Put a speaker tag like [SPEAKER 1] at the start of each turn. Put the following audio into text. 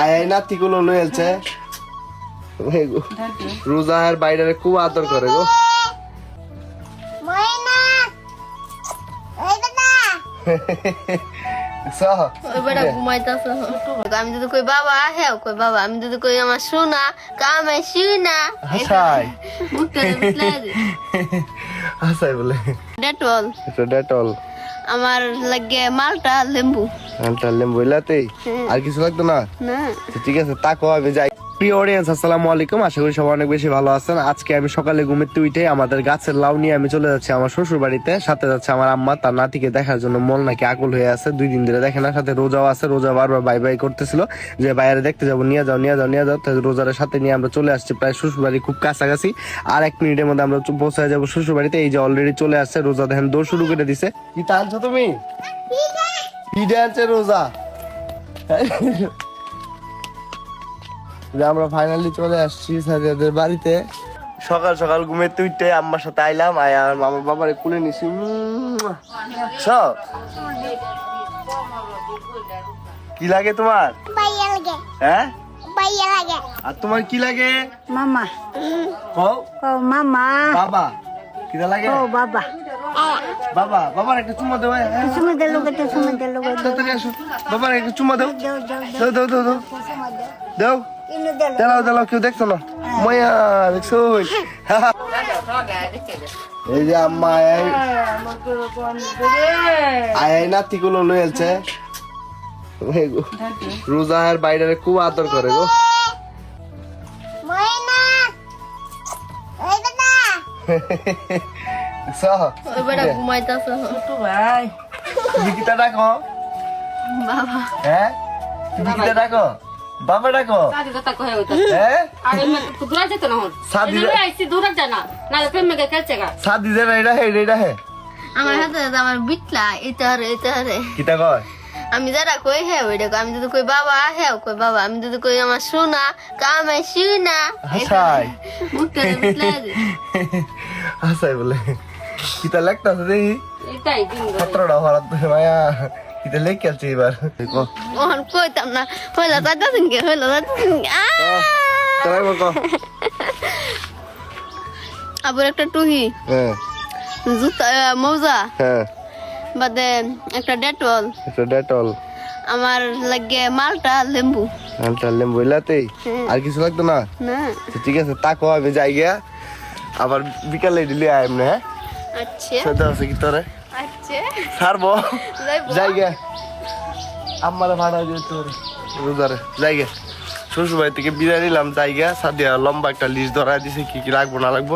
[SPEAKER 1] আয় নাতিগুলো লই আলছে রোজার বাইরে খুব আদর করে গো।
[SPEAKER 2] আমি যদি কই বাবা হ্যাঁ কই বাবা। আমি যদি কই আমার সোনা কামে শিউনা
[SPEAKER 1] হাসাই বলে।
[SPEAKER 2] ডেটল।
[SPEAKER 1] এটা ডেটল।
[SPEAKER 2] আমার লাগে মালটা লেম্বু।
[SPEAKER 1] মালটা লেম্বু ইলাতেই আর কিছু লাগতো না?
[SPEAKER 2] না।
[SPEAKER 1] ঠিক আছে তাকো আমি যাই। প্রিয় অডিয়েন্স আসসালামু আলাইকুম। আশা করি সবাই অনেক বেশি ভালো আছেন। আজকে আমি সকালে ঘুমেতে উঠে আমাদের গাছের লাউ নিয়ে আমি চলে যাচ্ছি আমার শ্বশুর বাড়িতে সাথে যাচ্ছে আমার আম্মা। তার নাতিকে দেখার জন্য মন নাকি আকুল হয়ে আছে। দুই দিন ধরে দেখে না সাথে রোজাও আছে। রোজা বারবার বাই বাই করতেছিল। যে বাইরে দেখতে যাব নিয়ে যাও নিয়ে যাও নিয়ে যাও। তো রোজার সাথে নিয়ে আমরা চলে আসছি প্রায় শ্বশুর বাড়ি খুব কাছাকাছি। আর এক মিনিটের মধ্যে আমরা পৌঁছায় যাব শ্বশুর বাড়িতে এই যে অলরেডি চলে আসছে রোজা দেখেন দৌড় শুরু করে দিছে। কি টানছো তুমি? রোজা? যে আমরা ফাইনালি চলে আসছি সাদিয়াদের বাড়িতে। সকাল সকাল ঘুমে তুইতে আম্মার সাথে আইলাম আয় আর আমার বাবারে কুলে নিছি সব কি লাগে তোমার?
[SPEAKER 3] বাইয়া লাগে।
[SPEAKER 1] হ্যাঁ?
[SPEAKER 3] বাইয়া লাগে।
[SPEAKER 1] আর তোমার কি লাগে?
[SPEAKER 4] মামা।
[SPEAKER 1] কও
[SPEAKER 4] ও মামা।
[SPEAKER 1] বাবা। কিটা লাগে?
[SPEAKER 4] ও বাবা।
[SPEAKER 1] বাবা বাবার একটা চুমা দেও
[SPEAKER 4] দিল গেতে সুমে দিল গেতে
[SPEAKER 1] তাড়াতাড়ি আসো। বাবার একটা চুমা দেও।
[SPEAKER 4] দেও দেও
[SPEAKER 1] দাও দাও। দাও। দেলাও দেলাও কেউ দেখছ না? ময়া দেখছ? এই যে আম্মা আয় আয় নাতিগুলো লই আলছে। রোজার বাইরে খুব আদর করে গো।
[SPEAKER 2] ঘুমাইতেছে।
[SPEAKER 1] ডাকো
[SPEAKER 2] বাবা।
[SPEAKER 1] হ্যাঁ? ডাকো বাবা ডাকো।
[SPEAKER 5] সাদি কথা কহে ওটা
[SPEAKER 1] হ্যাঁ?
[SPEAKER 5] আরে মে দূরা যেত না হন।
[SPEAKER 1] সাদি
[SPEAKER 5] দূরে আইছি দূরে জানা না। তো গা।
[SPEAKER 1] সাদি এটা হে এটা হে।
[SPEAKER 2] আমার হাতে আমার বিটলা এটা হারে এটা হারে
[SPEAKER 1] কিতা কয়?
[SPEAKER 2] আমি যারা কই হ্যাঁ ওইটা কই। আমি যদি কই বাবা হ্যাঁ কই বাবা আমি যদি কই আমার সোনা কামে শিউনা
[SPEAKER 1] হাসাই।
[SPEAKER 2] মুখটা বুঝলে
[SPEAKER 1] হাসাই বলে। কিতা লাগতাছে দেখি?
[SPEAKER 5] এটাই দিন
[SPEAKER 1] হরাত মায়া। কিতা লেখ খেলছে এবার। কো
[SPEAKER 2] ওহন কইতাম না? হইলা যাইতাছেন কে হইলা আহ!
[SPEAKER 1] তোরাই বল কো
[SPEAKER 2] আবার একটা টুহি
[SPEAKER 1] হ্যাঁ।
[SPEAKER 2] জুতা মৌজা
[SPEAKER 1] হ্যাঁ।
[SPEAKER 2] বাদে একটা ডেটল।
[SPEAKER 1] এটা ডেটল।
[SPEAKER 2] আমার লাগে মালটা লেম্বু।
[SPEAKER 1] আনটা লেম্বু ইলাতেই আর কিছু লাগতো না?
[SPEAKER 2] না।
[SPEAKER 1] ঠিক আছে তাকো আমি যাই গিয়া আবার বিকালে দিলে আইম না হ্যাঁ?
[SPEAKER 2] আচ্ছা।
[SPEAKER 1] সেটা আছে কি তোরে?
[SPEAKER 2] আচ্ছা
[SPEAKER 1] ছাড়বো। জায়গা আমারে ভাড়া দিয়ে তোর রোজারে। যাই গিয়া শ্বশুর বাড়ি থেকে বিদায় নিলাম গিয়া সাদিয়া লম্বা একটা লিস্ট ধরা দিছে কি কি রাখব না রাখব